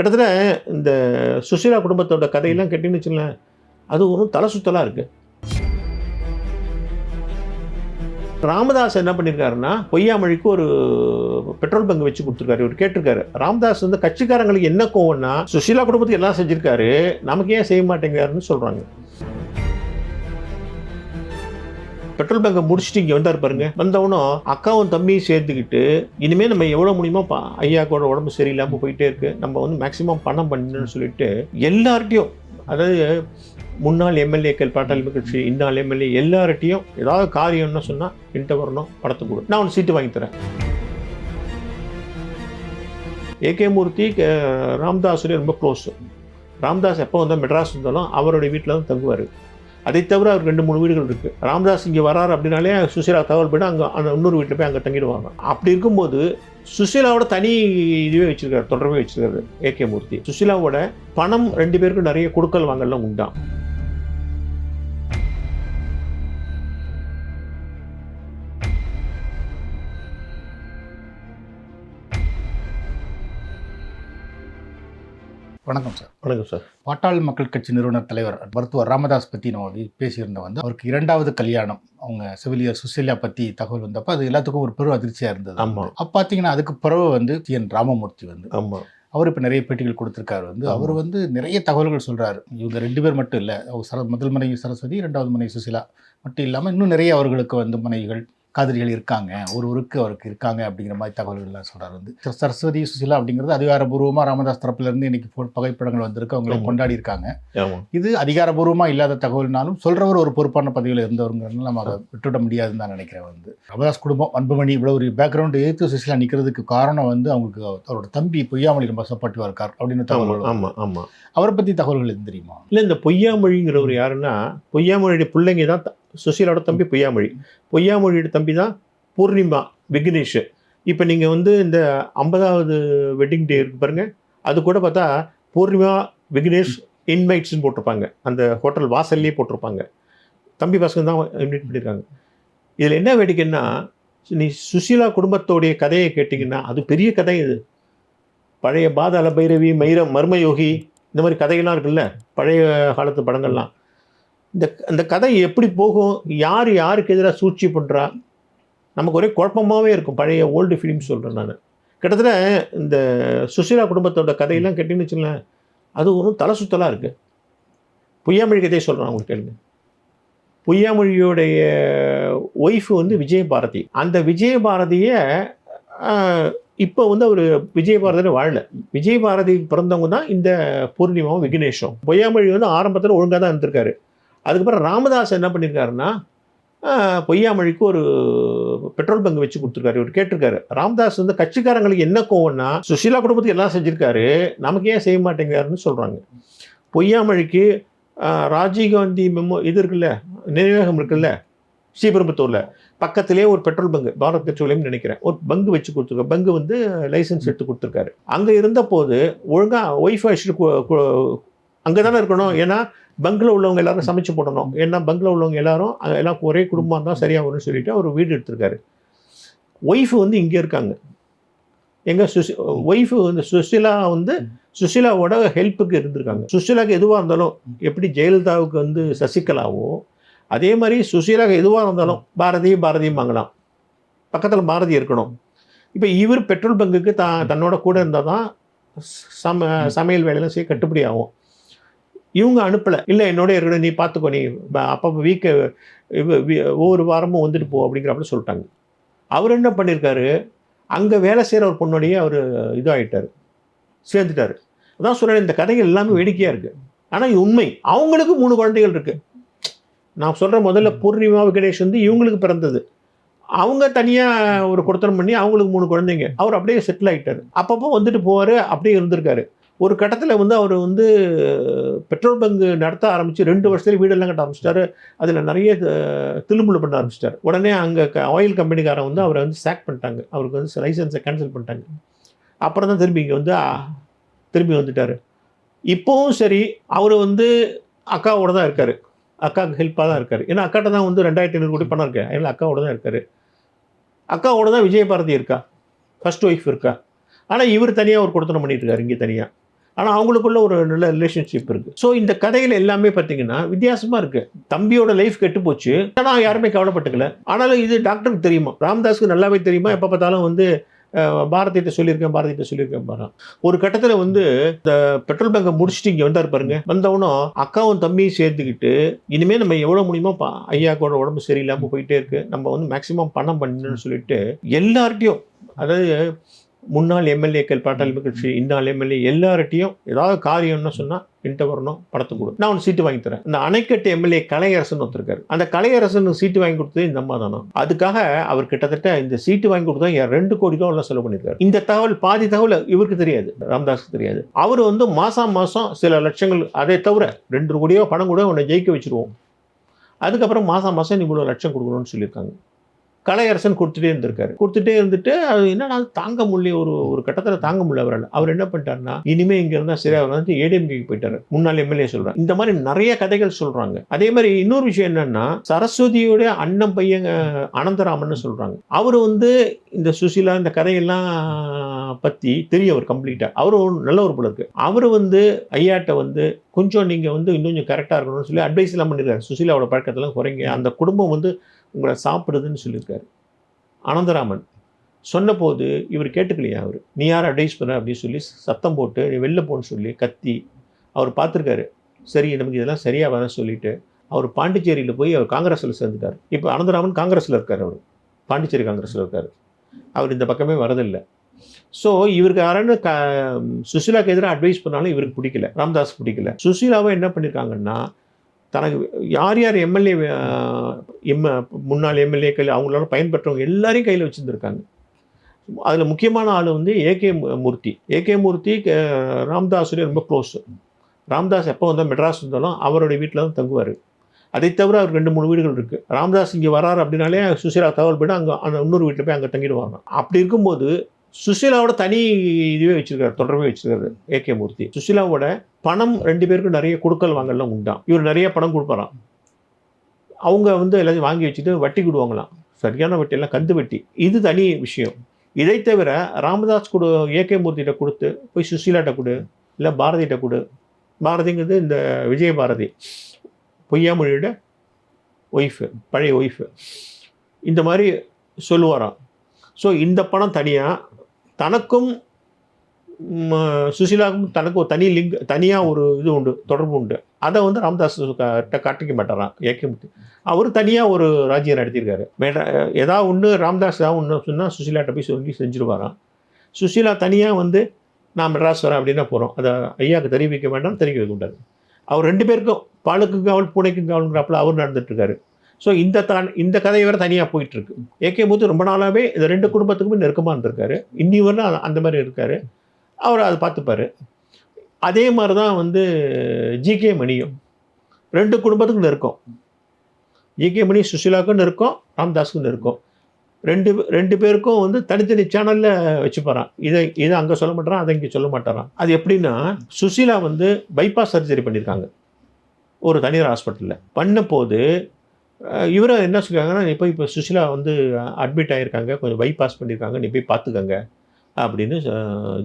கிட்டத்தட்ட இந்த சுசீலா குடும்பத்தோட கதையெல்லாம் கேட்டீங்கன்னு வச்சுங்களேன் அது ஒரு தலை சுத்தலாக இருக்கு. ராமதாஸ் என்ன பண்ணியிருக்காருன்னா பொய்யாமொழிக்கு ஒரு பெட்ரோல் பங்க் வச்சு கொடுத்துருக்காரு இவர் கேட்டிருக்காரு. ராமதாஸ் வந்து கட்சிக்காரங்களுக்கு என்ன கோவம்னா சுசீலா குடும்பத்துக்கு எல்லாம் செஞ்சிருக்காரு நமக்கு ஏன் செய்ய மாட்டேங்கிறாருன்னு சொல்றாங்க. பெட்ரோல் பங்கை முடிச்சுட்டு இங்கே வந்தார் பாருங்க. வந்தவனும் அக்காவும் தம்பியும் சேர்த்துக்கிட்டு இனிமேல் நம்ம எவ்வளோ முடியுமோ ஐயாக்கோட உடம்பு சரியில்லாமல் போயிட்டே இருக்கு. நம்ம வந்து மேக்ஸிமம் பணம் பண்ணணும்னு சொல்லிட்டு எல்லார்ட்டையும் அதாவது முன்னாள் எம்எல்ஏக்கள் பாட்டாளி கட்சி இந்நாள் எம்எல்ஏ எல்லார்ட்டையும் ஏதாவது காரியம்னு சொன்னால் என்கிட்ட வரணும் படத்தை கொடு. நான் ஒன்று சீட்டு வாங்கி தரேன். ஏகே மூர்த்தி க- ரொம்ப க்ளோஸ் ராம்தாஸ் எப்போ வந்தால் மெட்ராஸ் இருந்தாலும் அவருடைய வீட்டில் தான் தங்குவார். அதை தவிர அவர் ரெண்டு மூணு வீடுகள் இருக்குது ராமதாஸ் இங்கே வராரு அப்படின்னாலே சுசீலா தகவல் போய்ட்டு அங்கே அந்த இன்னொரு வீட்டில் போய் அங்கே தங்கிடுவாங்க. அப்படி இருக்கும்போது சுசீலாவோட தனி இதுவே வச்சுருக்காரு தொடர்பே வச்சிருக்காரு ஏகே மூர்த்தி. சுசீலாவோட பணம் ரெண்டு பேருக்கும் நிறைய கொடுக்கல் வாங்கலாம் உண்டாம். வணக்கம் சார். வணக்கம் சார். பாட்டாளி மக்கள் கட்சி நிறுவனர் தலைவர் மருத்துவர் ராமதாஸ் பற்றி நம்ம வந்து பேசியிருந்தோம் வந்து அவருக்கு இரண்டாவது கல்யாணம். அவங்க செவிலியர் சுசீலா பற்றி தகவல் வந்தப்போ அது எல்லாத்துக்கும் ஒரு பெரும் அதிர்ச்சியாக இருந்தது. ஆமாம் அப்போ பார்த்தீங்கன்னா அதுக்கு பிறகு வந்து டி என் ராமமூர்த்தி வந்து ஆமாம் அவர் இப்போ நிறைய பேட்டிகள் கொடுத்துருக்காரு வந்து. அவர் வந்து நிறைய தகவல்கள் சொல்றாரு. இவங்க ரெண்டு பேர் மட்டும் இல்லை. அவங்க சர முதல் மனைவி சரஸ்வதி இரண்டாவது மனைவி சுசிலா மட்டும் இல்லாமல் இன்னும் நிறைய அவர்களுக்கு வந்து மனைவிகள் காதலிகள் இருக்காங்க ஒரு ஒருக்கு அவருக்கு இருக்காங்க அப்படிங்கிற மாதிரி தகவல்கள்லாம் சொல்றாரு வந்து. சர- சரஸ்வதி சுசிலா அப்படிங்கிறது அதிகாரபூர்வமாக ராமதாஸ் தரப்புல இருந்து இன்னைக்கு புகைப்படங்கள் வந்திருக்கு. அவங்களை. கொண்டாடி இருக்காங்க. இது அதிகாரபூர்வமாக இல்லாத தகவல்னாலும் சொல்றவர் ஒரு பொறுப்பான பதவியில் இருந்தவருங்கிறதுனால நம்ம அதை விட்டுவிட முடியாதுன்னு தான் நினைக்கிறேன் வந்து. ராமதாஸ் குடும்பம் அன்புமணி இவ்வளோ ஒரு பேக்ரவுண்ட் எதிர்த்து சுசிலா நிற்கிறதுக்கு காரணம் வந்து அவங்களுக்கு அவரோட தம்பி பொய்யாமொழி ரொம்ப சப்போர்ட்டிவாக இருக்கார் அப்படின்னு தகவல் ஆமாம் ஆமாம் அவரை பற்றி தகவல்கள் எதுவும் தெரியுமா? இல்லை இந்த பொய்யாமொழிங்கிறவர் யாருன்னா பொய்யாமொழியுடைய பிள்ளைங்க தான் சுசீலாவோட தம்பி பொய்யாமொழி. பொய்யாமொழியோட தம்பி தான் பூர்ணிமா விக்னேஷ். இப்போ நீங்கள் வந்து இந்த ஐம்பதாவது வெட்டிங் டே இருக்கு பாருங்க. அது கூட பார்த்தா பூர்ணிமா விக்னேஷ் இன்வைட்ஸ்னு போட்டிருப்பாங்க. அந்த ஹோட்டல் வாசல்லே போட்டிருப்பாங்க. தம்பி பசங்க தான் இன்வைட் பண்ணியிருக்காங்க இதில் என்ன வேடிக்கைன்னா நீ சுசீலா குடும்பத்தோடைய கதையை கேட்டிங்கன்னா அது பெரிய கதை இது. பழைய பாதாள பைரவி மயிரம் மர்மயோகி இந்த மாதிரி கதைகள்லாம் இருக்குல்ல பழைய காலத்து படங்கள்லாம். இந்த அந்த கதை எப்படி போகும்? யார் யாருக்கு எதிராக சூழ்ச்சி பண்ணுறா நமக்கு ஒரே குழப்பமாகவே இருக்கும். பழைய ஓல்டு ஃபிலிம் சொல்கிறேன் நான். கிட்டத்தட்ட இந்த சுசீலா குடும்பத்தோட கதையெல்லாம் கேட்டிங்கன்னு வச்சுங்களேன் அது ஒரு தலை சுத்தலாக இருக்குது பொய்யாமொழி கதையை சொல்கிறேன் உங்களுக்கு கேளுங்க. பொய்யாமொழியோடைய ஒய்ஃப் வந்து விஜயபாரதி அந்த விஜயபாரதியை இப்போ வந்து அவர் விஜயபாரதியில் வாழல. விஜயபாரதி பிறந்தவங்க தான் இந்த பூர்ணிமாவும் விக்னேஷும். பொய்யாமொழி வந்து ஆரம்பத்தில் ஒழுங்காக தான் இருந்திருக்காரு. அதுக்கப்புறம் ராமதாஸ் என்ன பண்ணியிருக்காருன்னா பொய்யாமொழிக்கு ஒரு பெட்ரோல் பங்க் வச்சு கொடுத்துருக்காரு இவர் கேட்டிருக்காரு. ராமதாஸ் வந்து கட்சிக்காரங்களுக்கு என்ன கோவம்னா சுஷீலா குடும்பத்துக்கு எல்லாம் செஞ்சுருக்காரு நமக்கு ஏன் செய்ய மாட்டேங்கிறாருன்னு சொல்கிறாங்க பொய்யாமொழிக்கு ராஜீவ்காந்தி மெமோ இது இருக்குல்ல நினைவகம் இருக்குல்ல ஸ்ரீபெரும்புத்தூரில் பக்கத்திலே ஒரு பெட்ரோல் பங்கு பாரத் பெட்ரோலியம் நினைக்கிறேன் ஒரு பங்கு வச்சு கொடுத்துருக்காரு பங்கு வந்து லைசன்ஸ் எடுத்து கொடுத்துருக்காரு. அங்கே இருந்தபோது ஒழுங்காக ஒய்ஃபை வச்சுட்டு அங்கே தானே இருக்கணும். ஏன்னா பங்கில் உள்ளவங்க எல்லாரும் சமைச்சு போடணும். ஏன்னா பங்கில் உள்ளவங்க எல்லாரும் எல்லாம் ஒரே குடும்பம் தான் சரியாக வரும்னு சொல்லிட்டு அவர் வீடு எடுத்திருக்காரு. ஒய்ஃப் வந்து இங்கே இருக்காங்க. எங்கள் சுசி ஒய்ஃபு வந்து சுசிலா வந்து சுசிலாவோட ஹெல்ப்புக்கு இருந்திருக்காங்க. சுசிலாக்கு எதுவாக இருந்தாலும் எப்படி ஜெயலலிதாவுக்கு வந்து சசிகலாவோ அதே மாதிரி சுசீலாக்கு எதுவாக இருந்தாலும் பாரதி பாரதியும் வாங்கலாம். பக்கத்தில் பாரதி இருக்கணும். இப்போ இவர் பெட்ரோல் பங்குக்கு தான் தன்னோட கூட இருந்தால் தான் சம சமையல் வேலையெல்லாம் செய்ய கட்டுப்படி ஆகும். இவங்க அனுப்பலை. இல்லை என்னோட இருக்கணும் நீ பார்த்துக்கோ நீ அப்பப்போ வீக்க ஒவ்வொரு வாரமும் வந்துட்டு போ அப்படிங்கிறப்ப சொல்லிட்டாங்க. அவர் என்ன பண்ணியிருக்காரு அங்கே வேலை செய்கிற ஒரு பொண்ணோடையே அவர் இதாகிட்டார் சேர்ந்துட்டார். அதான் சொல்கிறேன் இந்த கதைகள் எல்லாமே வேடிக்கையாக இருக்குது ஆனால் இது உண்மை. அவங்களுக்கு மூணு குழந்தைகள் இருக்குது நான் சொல்கிற முதல்ல பூர்ணிமா கணேஷ் வந்து இவங்களுக்கு பிறந்தது. அவங்க தனியாக ஒரு கொடுத்தனம் பண்ணி அவங்களுக்கு மூணு குழந்தைங்க. அவர் அப்படியே செட்டில் ஆகிட்டார் அப்பப்போ வந்துட்டு போவார் அப்படியே இருந்திருக்காரு. ஒரு கட்டத்தில் வந்து அவர் வந்து பெட்ரோல் பங்கு நடத்த ஆரம்பித்து ரெண்டு வருஷத்துல வீடெல்லாம் கட்ட ஆரம்பிச்சிட்டாரு. அதில் நிறைய தில்லுமுள்ளு பண்ண ஆரம்பிச்சிட்டாரு. உடனே அங்கே ஆயில் கம்பெனிக்காரன் வந்து அவரை வந்து சாக் பண்ணிட்டாங்க. அவருக்கு வந்து லைசன்ஸை கேன்சல் பண்ணிட்டாங்க. அப்புறம் தான் திரும்பி இங்கே வந்து திரும்பி வந்துட்டார். இப்போவும் சரி அவர் வந்து அக்காவோட தான் இருக்கார். அக்காவுக்கு ஹெல்ப்பாக தான் இருக்கார். ஏன்னா அக்காட்ட தான் வந்து ரெண்டாயிரத்தி ஐநூறு கோடி பணம் இருக்கு? அதனால் அக்காவோட தான் இருக்கார். அக்காவோட தான் விஜயபாரதி இருக்கா? ஃபர்ஸ்ட் ஒய்ஃப் இருக்கா? ஆனால் இவர் தனியாக ஒரு கொடுத்தனம் பண்ணிட்டு இருக்காரு இங்கே தனியாக ஆனால் அவங்களுக்குள்ள ஒரு நல்ல ரிலேஷன்ஷிப் இருக்குது ஸோ இந்த கதையில் எல்லாமே பார்த்தீங்கன்னா வித்தியாசமாக இருக்குது தம்பியோட லைஃப் கெட்டு போச்சு. ஆனால் யாருமே கவலைப்பட்டுக்கல. ஆனாலும் இது டாக்டருக்கு தெரியுமா? ராம்தாஸ்க்கு நல்லாவே தெரியுமா? எப்போ பார்த்தாலும் வந்து பாரதியிட்ட சொல்லியிருக்கேன் பாரதியிட்ட சொல்லியிருக்கேன் பாரு ஒரு கட்டத்தில் வந்து இந்த பெட்ரோல் பங்கை முடிச்சுட்டு இங்கே வந்தார் பாருங்க. வந்தவனும் அக்காவும் தம்பியும் சேர்த்துக்கிட்டு இனிமேல் நம்ம எவ்வளோ முடியுமோ பா ஐயாக்கோட உடம்பு சரியில்லாமல் போயிட்டே இருக்கு. நம்ம வந்து மேக்சிமம் பணம் பண்ணணும்னு சொல்லிட்டு எல்லார்ட்டையும் அதாவது முன்னாள் எம்எல்ஏக்கள் பாட்டாளி கட்சி இந்நாள் எம்எல்ஏ எல்லார்ட்டையும் ஏதாவது காரியம்னு சொன்னால் என்கிட்ட வரணும் படத்தை கொடு. நான் உனக்கு சீட்டு வாங்கி தரேன். இந்த அணைக்கட்டு எம்எல்ஏ கலையரசன் ஒருத்தருக்காரு அந்த கலையரசனுக்கு சீட்டு வாங்கி கொடுத்தது இந்த அம்மா தானோ? அதுக்காக அவர் கிட்டத்தட்ட இந்த சீட்டு வாங்கி கொடுத்தா ரெண்டு கோடி ரூபா செலவு பண்ணியிருக்காரு. இந்த தகவல் பாதி தகவல் இவருக்கு தெரியாது ராம்தாஸ்க்கு தெரியாது. அவர் வந்து மாசம் மாசம் சில லட்சங்கள் அதை தவிர ரெண்டு கோடியோ பணம் கூட உன்னை ஜெயிக்க வச்சிருவோம். அதுக்கப்புறம் மாசம் மாசம் நீ இவ்வளோ லட்சம் கொடுக்கணும்னு சொல்லியிருக்காங்க. கலையரசன் கொடுத்துட்டே இருந்திருக்காரு. கொடுத்துட்டே இருந்துட்டு அது என்னன்னா தாங்க முடியல ஒரு ஒரு கட்டத்தில் தாங்க முடியல அவரால். அவர் என்ன பண்ணிட்டாருன்னா இனிமே இங்க இருந்தா சரியா வந்து ஏடிஎம்கேக்கு போயிட்டாரு. முன்னாள் எம்எல்ஏ சொல்றேன் இந்த மாதிரி நிறைய கதைகள் சொல்றாங்க. அதே மாதிரி இன்னொரு விஷயம் என்னன்னா சரஸ்வதியோட அண்ணன் பையன் அனந்தராமன் சொல்றாங்க. அவர் வந்து இந்த சுசிலா இந்த கதையெல்லாம் பத்தி தெரியும் அவர் கம்ப்ளீட்டா அவர் ஒரு நல்ல ஒரு பிள்ளை இருக்கு. அவர் வந்து ஐயாட்ட வந்து கொஞ்சம் நீங்க வந்து இன்னும் கொஞ்சம் கரெக்டா இருக்கணும்னு சொல்லி அட்வைஸ் எல்லாம் பண்ணிருக்காரு. சுசிலாவோட பழக்கத்தெல்லாம் குறைங்க. அந்த குடும்பம் வந்து உங்களை சாப்பிடுதுன்னு சொல்லியிருக்காரு. அனந்தராமன் சொன்னபோது இவர் கேட்டுக்கலையா அவர்? நீ யார் அட்வைஸ் பண்ண அப்படின்னு சொல்லி சத்தம் போட்டு நீ வெளில போன்னு சொல்லி கத்தி. அவர் பார்த்துருக்காரு. சரி நமக்கு இதெல்லாம் சரியாக வரேன்னு சொல்லிட்டு அவர் பாண்டிச்சேரியில் போய் அவர் காங்கிரஸில் சேர்ந்துட்டார். இப்போ அனந்தராமன் காங்கிரஸில் இருக்கார் அவர். பாண்டிச்சேரி காங்கிரஸில் இருக்கார். அவர் இந்த பக்கமே வரதில்லை. ஸோ இவருக்கு யாரான்னு க சுஷீலாக்கு எதிராக அட்வைஸ் பண்ணாலும் இவருக்கு பிடிக்கல. ராம்தாஸ் பிடிக்கல. சுசிலாவை என்ன பண்ணியிருக்காங்கன்னா தனக்கு யார் யார் எம்எல்ஏ எம் முன்னாள் எம்எல்ஏக்கள் அவங்களால பயன்பெற்றவங்க எல்லாரையும் கையில் வச்சுருந்துருக்காங்க. அதில் முக்கியமான ஆள் வந்து ஏகே மூர்த்தி. ஏகே மூர்த்தி க- ராம்தாஸுடைய ரொம்ப க்ளோஸ் ராம்தாஸ் எப்போ வந்தால் மெட்ராஸ் வந்தாலும் அவருடைய வீட்டில் தான் தங்குவார். அதை தவிர அவர் ரெண்டு மூணு வீடுகள் இருக்குது ராம்தாஸ் இங்கே வராரு அப்படின்னாலே சுசீலா தகவல் போய்ட்டு அங்கே அந்த இன்னொரு வீட்டில் போய் அங்கே தங்கிடுவாங்க. அப்படி இருக்கும்போது சுஷீலாவோட தனி இதுவே வச்சிருக்காரு தொடர்பே வச்சிருக்காரு ஏகே மூர்த்தி. சுசீலாவோட பணம் ரெண்டு பேருக்கும் நிறைய கொடுக்கல் வாங்கலாம் உண்டாம். இவர் நிறைய பணம் கொடுப்பாராம். அவங்க வந்து எல்லாத்தையும் வாங்கி வச்சுட்டு வட்டி கொடுவாங்களாம். சரியான வட்டி எல்லாம் கந்து வட்டி. இது தனி விஷயம். இதை தவிர ராமதாஸ் கொடு ஏகே மூர்த்திகிட்ட கொடுத்து போய் சுஷீலாட்ட கொடு இல்லை பாரதிகிட்ட கொடு. பாரதிங்கிறது இந்த விஜய பாரதி. பொய்யாமொழியோட ஒய்ஃபு பழைய ஒய்ஃபு இந்த மாதிரி சொல்லுவாராம். ஸோ இந்த பணம் தனியாக தனக்கும் ம், தனக்கு ஒரு தனி லிங்க் தனியாக ஒரு இது உண்டு தொடர்பு உண்டு. அதை வந்து ராமதாஸ் காட்டிக்க மாட்டாராம் ஏகேமுத்து அவர் தனியாக ஒரு ராஜ்யம் நடத்தியிருக்காரு. மேட ஏதாவது ஒன்று ராமதாஸ் ஏதாவது ஒன்று சொன்னால் சுஷீலாட்ட போய் சொல்லி செஞ்சுருவாராம். சுஷீலா தனியாக வந்து நான் மெட்ராஸ் வரேன் அப்படின்னா போகிறோம் அதை ஐயாவுக்கு தெரிவிக்க வேண்டாம் தெரிவிக்க கூடாது அவர் ரெண்டு பேருக்கும் பாலுக்கு காவல் பூனைக்கும் காவல்ங்கிறாப்புல அவர் நடந்துட்டுருக்காரு ஸோ இந்த தான் இந்த கதை வேறு தனியாக போயிட்டுருக்கு. ஏகே மூத்து ரொம்ப நாளாகவே இந்த ரெண்டு குடும்பத்துக்குமே நெருக்கமாக இருந்திருக்காரு. இன்னி வரலாம் அந்த- அந்த மாதிரி இருக்கார். அவர் அதை பார்த்துப்பாரு. அதே மாதிரி தான் வந்து ஜிகே மணியும். ரெண்டு குடும்பத்துக்கும் நெருக்கம். ஜிகே மணி சுஷிலாவுக்கும் நெருக்கம் ராம்தாஸுக்கும் நெருக்கம். ரெண்டு ரெண்டு பேருக்கும் வந்து தனித்தனி சேனலில் வச்சு போகிறான் இதை இதை அங்கே சொல்ல மாட்டேறான் அதை இங்கே சொல்ல மாட்டேறான் அது எப்படின்னா சுஷீலா வந்து பைபாஸ் சர்ஜரி பண்ணியிருக்காங்க. ஒரு தனியார் ஹாஸ்பிட்டலில் பண்ண போது இவரை என்ன சொல்லியிருக்காங்கன்னா நீ போய் இப்போ சுஷிலா வந்து அட்மிட் ஆகியிருக்காங்க கொஞ்சம் பைபாஸ் பண்ணியிருக்காங்க நீ போய் பார்த்துக்கங்க அப்படின்னு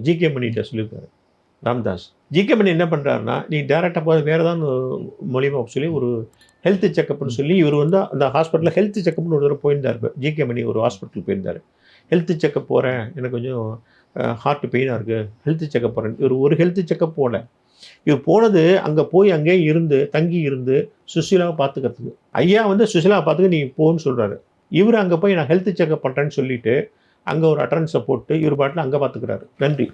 ஜிகே மணிகிட்ட சொல்லியிருக்காரு. ராம்தாஸ். ஜிகே மணி என்ன பண்ணுறாருன்னா நீ டேரெக்டாக போய் வேறு ஏதாவது மூலியமாக சொல்லி ஒரு ஹெல்த் செக்கப்னு சொல்லி இவர் வந்து அந்த ஹாஸ்பிட்டலில் ஹெல்த் செக்கப்னு ஒரு தடவை போயிருந்தார். ஜிகே மணி ஒரு ஹாஸ்பிட்டல் போயிருந்தார். ஹெல்த் செக்கப் போகிறேன் எனக்கு கொஞ்சம் ஹார்ட் பெயினாக இருக்குது ஹெல்த் செக்கப் போகிறேன் இவர் ஒரு ஹெல்த் செக்கப் போகல இவர் போனது அங்கே போய் அங்கேயே இருந்து தங்கி இருந்து சுஷீலாவை பார்த்துக்கிறதுக்கு. ஐயா வந்து சுஷீலாவை பார்த்துக்க நீ போன்னு சொல்கிறாரு இவர் அங்கே போய் நான் ஹெல்த் செக்கப் பண்ணுறேன்னு சொல்லிட்டு அங்கே ஒரு அட்டன்ஸை போட்டு இவர் பாட்டில் அங்கே பார்த்துக்கிறாரு. நன்றி.